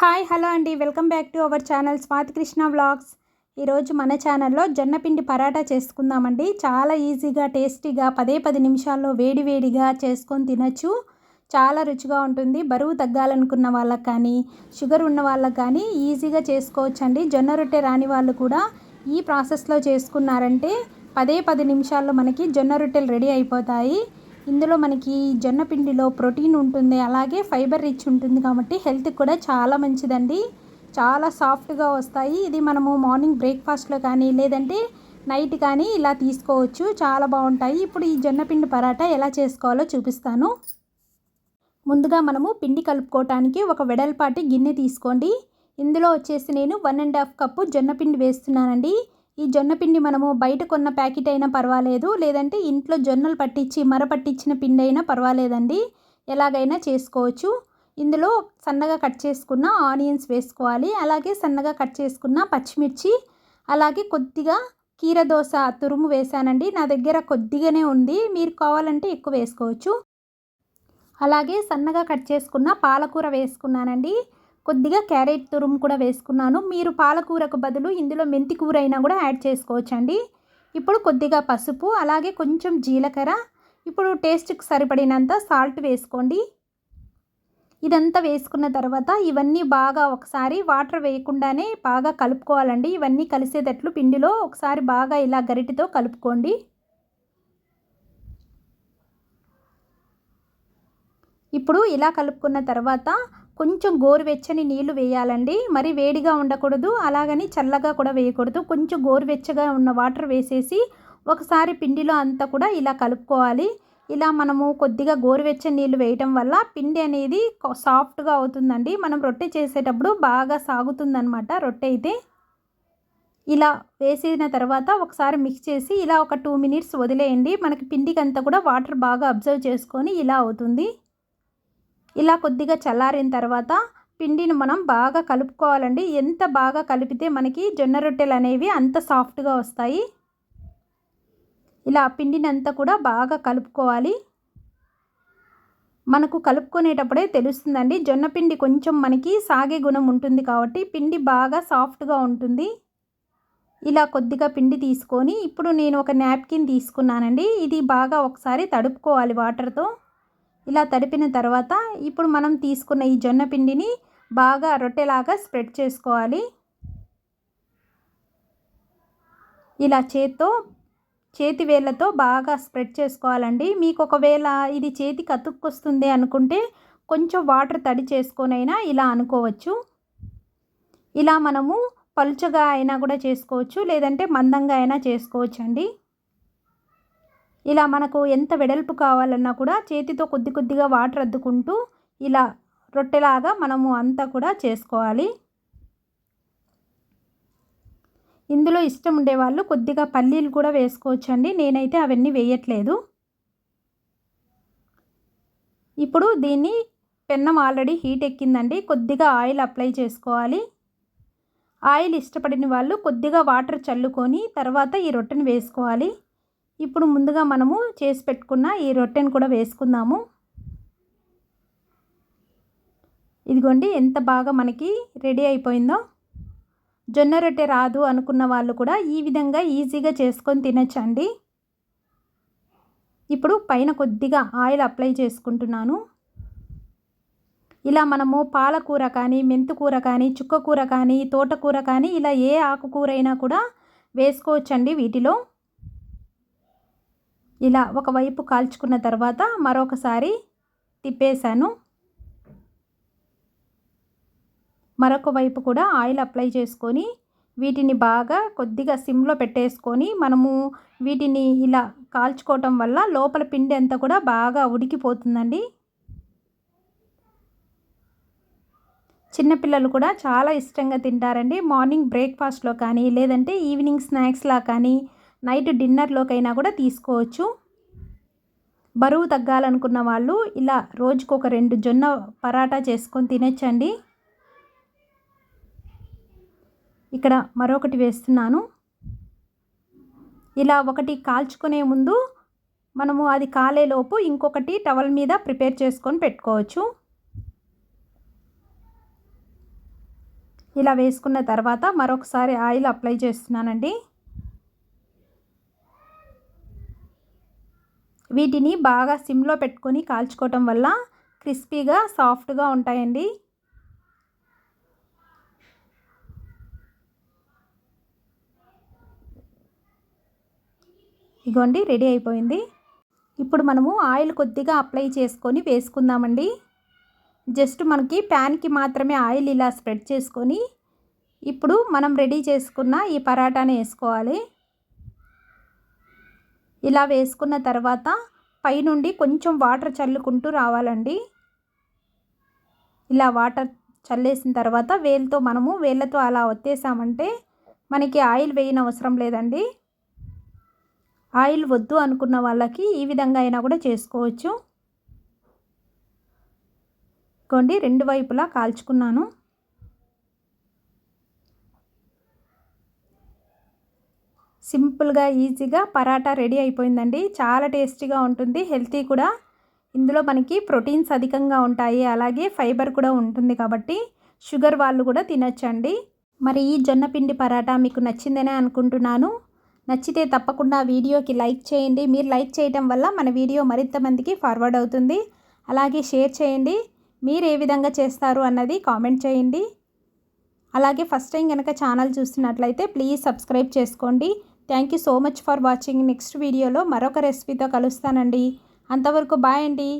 Hi hello అండి. Welcome back to our channel Swathi Krishna vlogs. ఈరోజు మన ఛానల్లో జొన్నపిండి పరాటా చేసుకుందామండి. చాలా ఈజీగా టేస్టీగా పదే పది నిమిషాల్లో వేడి వేడిగా చేసుకొని తినచ్చు. చాలా రుచిగా ఉంటుంది. బరువు తగ్గాలనుకున్న వాళ్ళకి కానీ షుగర్ ఉన్న వాళ్ళకి కానీ ఈజీగా చేసుకోవచ్చండి. జొన్న రొట్టె రాని వాళ్ళు కూడా ఈ ప్రాసెస్లో చేసుకున్నారంటే పదే పది నిమిషాల్లో మనకి జొన్న రొట్టెలు రెడీ అయిపోతాయి. ఇందులో మనకి జొన్న పిండిలో ప్రోటీన్ ఉంటుంది అలాగే ఫైబర్ రిచ్ ఉంటుంది కాబట్టి హెల్త్కి కూడా చాలా మంచిదండి. చాలా సాఫ్ట్గా వస్తాయి. ఇది మనము మార్నింగ్ బ్రేక్ఫాస్ట్లో కానీ లేదంటే నైట్ కానీ ఇలా తీసుకోవచ్చు. చాలా బాగుంటాయి. ఇప్పుడు ఈ జొన్నపిండి పరాటా ఎలా చేసుకోవాలో చూపిస్తాను. ముందుగా మనము పిండి కలుపుకోవటానికి ఒక వెడల్పాటి గిన్నె తీసుకోండి. ఇందులో వచ్చేసి నేను వన్ అండ్ హాఫ్ కప్పు జొన్నపిండి వేస్తున్నానండి. ఈ జొన్న పిండి మనము బయట కొన్న ప్యాకెట్ అయినా పర్వాలేదు లేదంటే ఇంట్లో జొన్నలు పట్టించి మర పట్టించిన పిండి అయినా పర్వాలేదండి. ఎలాగైనా చేసుకోవచ్చు. ఇందులో సన్నగా కట్ చేసుకున్న ఆనియన్స్ వేసుకోవాలి. అలాగే సన్నగా కట్ చేసుకున్న పచ్చిమిర్చి అలాగే కొద్దిగా కీరదోస తురుము వేసానండి. నా దగ్గర కొద్దిగానే ఉంది. మీరు కావాలంటే ఎక్కువ వేసుకోవచ్చు. అలాగే సన్నగా కట్ చేసుకున్న పాలకూర వేసుకున్నానండి. కొద్దిగా క్యారెట్ తురుము కూడా వేసుకున్నాను. మీరు పాలకూరకు బదులు ఇందులో మెంతి కూర అయినా కూడా యాడ్ చేసుకోవచ్చండి. ఇప్పుడు కొద్దిగా పసుపు అలాగే కొంచెం జీలకర్ర. ఇప్పుడు టేస్ట్కి సరిపడినంత సాల్ట్ వేసుకోండి. ఇదంతా వేసుకున్న తర్వాత ఇవన్నీ బాగా ఒకసారి వాటర్ వేయకుండానే బాగా కలుపుకోవాలండి. ఇవన్నీ కలిసేటట్లు పిండిలో ఒకసారి బాగా ఇలా గరిటితో కలుపుకోండి. ఇప్పుడు ఇలా కలుపుకున్న తర్వాత కొంచెం గోరువెచ్చని నీళ్ళు వేయాలండి. మరి వేడిగా ఉండకూడదు. అలాగని చల్లగా కూడా వేయకూడదు. కొంచెం గోరువెచ్చగా ఉన్న వాటర్ వేసేసి ఒకసారి పిండిలో అంతా కూడా ఇలా కలుపుకోవాలి. ఇలా మనము కొద్దిగా గోరువెచ్చని నీళ్ళు వేయటం వల్ల పిండి అనేది సాఫ్ట్గా అవుతుందండి. మనం రొట్టె చేసేటప్పుడు బాగా సాగుతుందనమాట రొట్టె అయితే. ఇలా వేసిన తర్వాత ఒకసారి మిక్స్ చేసి ఇలా ఒక టూ మినిట్స్ వదిలేయండి. మనకి పిండికి అంతా కూడా వాటర్ బాగా అబ్జర్వ్ చేసుకొని ఇలా అవుతుంది. ఇలా కొద్దిగా చల్లారిన తర్వాత పిండిని మనం బాగా కలుపుకోవాలండి. ఎంత బాగా కలిపితే మనకి జొన్న రొట్టెలు అనేవి అంత సాఫ్ట్గా వస్తాయి. ఇలా పిండిని అంతా కూడా బాగా కలుపుకోవాలి. మనకు కలుపుకునేటప్పుడే తెలుస్తుందండి జొన్న పిండి కొంచెం మనకి సాగే గుణం ఉంటుంది కాబట్టి పిండి బాగా సాఫ్ట్గా ఉంటుంది. ఇలా కొద్దిగా పిండి తీసుకొని ఇప్పుడు నేను ఒక నాప్కిన్ తీసుకున్నానండి. ఇది బాగా ఒకసారి తడుపుకోవాలి వాటర్తో. ఇలా తడిపిన తర్వాత ఇప్పుడు మనం తీసుకున్న ఈ జొన్న పిండిని బాగా రొట్టెలాగా స్ప్రెడ్ చేసుకోవాలి. ఇలా చేత్తో చేతి వేళ్ళతో బాగా స్ప్రెడ్ చేసుకోవాలండి. మీకు ఒకవేళ ఇది చేతికి అతుక్కొస్తుంది అనుకుంటే కొంచెం వాటర్ తడి చేసుకొనైనా ఇలా అనుకోవచ్చు. ఇలా మనము పలుచగా అయినా కూడా చేసుకోవచ్చు లేదంటే మందంగా అయినా చేసుకోవచ్చు అండి ఇలా మనకు ఎంత వెడల్పు కావాలన్నా కూడా చేతితో కొద్ది కొద్దిగా వాటర్ అద్దుకుంటూ ఇలా రొట్టెలాగా మనము అంతా కూడా చేసుకోవాలి. ఇందులో ఇష్టం ఉండేవాళ్ళు కొద్దిగా పల్లీలు కూడా వేసుకోవచ్చండి. నేనైతే అవన్నీ వేయట్లేదు. ఇప్పుడు దీన్ని పెన్నం ఆల్రెడీ హీట్ ఎక్కిందండి. కొద్దిగా ఆయిల్ అప్లై చేసుకోవాలి. ఆయిల్ ఇష్టపడిన వాళ్ళు కొద్దిగా వాటర్ చల్లుకొని తర్వాత ఈ రొట్టెని వేసుకోవాలి. ఇప్పుడు ముందుగా మనము చేసి పెట్టుకున్న ఈ రొట్టెను కూడా వేసుకుందాము. ఇదిగోండి ఎంత బాగా మనకి రెడీ అయిపోయిందో. జొన్న రొట్టె రాదు అనుకున్న వాళ్ళు కూడా ఈ విధంగా ఈజీగా చేసుకొని తినచ్చండి. ఇప్పుడు పైన కొద్దిగా ఆయిల్ అప్లై చేసుకుంటున్నాను. ఇలా మనము పాలకూర కానీ మెంతుకూర కానీ చుక్కకూర కానీ తోటకూర కానీ ఇలా ఏ ఆకుకూర అయినా కూడా వేసుకోవచ్చండి వీటిలో. ఇలా ఒకవైపు కాల్చుకున్న తర్వాత మరొకసారి తిప్పేశాను. మరొక వైపు కూడా ఆయిల్ అప్లై చేసుకొని వీటిని బాగా కొద్దిగా సిమ్లో పెట్టేసుకొని మనము వీటిని ఇలా కాల్చుకోవటం వల్ల లోపల పిండి అంతా కూడా బాగా ఉడికిపోతుందండి. చిన్నపిల్లలు కూడా చాలా ఇష్టంగా తింటారండి. మార్నింగ్ బ్రేక్ఫాస్ట్లో కానీ లేదంటే ఈవినింగ్ స్నాక్స్లా కానీ నైట్ డిన్నర్లోకైనా కూడా తీసుకోవచ్చు. బరువు తగ్గాలనుకున్న వాళ్ళు ఇలా రోజుకు ఒక రెండు జొన్న పరాటా చేసుకొని తినచ్చండి. ఇక్కడ మరొకటి వేస్తున్నాను. ఇలా ఒకటి కాల్చుకునే ముందు మనము అది కాలేలోపు ఇంకొకటి టవల్ మీద ప్రిపేర్ చేసుకొని పెట్టుకోవచ్చు. ఇలా వేసుకున్న తర్వాత మరొకసారి ఆయిల్ అప్లై చేస్తున్నానండి. వీటిని బాగా సిమ్లో పెట్టుకొని కాల్చుకోవటం వల్ల క్రిస్పీగా సాఫ్ట్గా ఉంటాయండి. ఇగోండి రెడీ అయిపోయింది. ఇప్పుడు మనము ఆయిల్ కొద్దిగా అప్లై చేసుకొని వేసుకుందామండి. జస్ట్ మనకి ప్యాన్కి మాత్రమే ఆయిల్ ఇలా స్ప్రెడ్ చేసుకొని ఇప్పుడు మనం రెడీ చేసుకున్న ఈ పరాటాని వేసుకోవాలి. ఇలా వేసుకున్న తర్వాత పైనుండి కొంచెం వాటర్ చల్లుకుంటూ రావాలండి. ఇలా వాటర్ చల్లేసిన తర్వాత వేలతో మనము వేళ్ళతో అలా ఒత్తేసామంటే మనకి ఆయిల్ వేయని అవసరం లేదండి. ఆయిల్ వద్దు అనుకున్న వాళ్ళకి ఈ విధంగా అయినా కూడా చేసుకోవచ్చు. కొండి రెండు వైపులా కాల్చుకున్నాను. సింపుల్గా ఈజీగా పరాటా రెడీ అయిపోయిందండి. చాలా టేస్టీగా ఉంటుంది హెల్తీ కూడా. ఇందులో మనకి ప్రోటీన్స్ అధికంగా ఉంటాయి అలాగే ఫైబర్ కూడా ఉంటుంది కాబట్టి షుగర్ వాళ్ళు కూడా తినచ్చండి. మరి ఈ జొన్న పిండి పరాటా మీకు నచ్చిందనే అనుకుంటున్నాను. నచ్చితే తప్పకుండా వీడియోకి లైక్ చేయండి. మీరు లైక్ చేయటం వల్ల మన వీడియో మరింత మందికి ఫార్వర్డ్ అవుతుంది. అలాగే షేర్ చేయండి. మీరు ఏ విధంగా చేస్తారు అన్నది కామెంట్ చేయండి. అలాగే ఫస్ట్ టైం కనుక ఛానల్ చూస్తున్నట్లయితే ప్లీజ్ సబ్స్క్రైబ్ చేసుకోండి. Thank you so much for watching next వీడియోలో మరొక రెసిపీతో కలుస్తానండి. అంతవరకు బాయ్ అండి.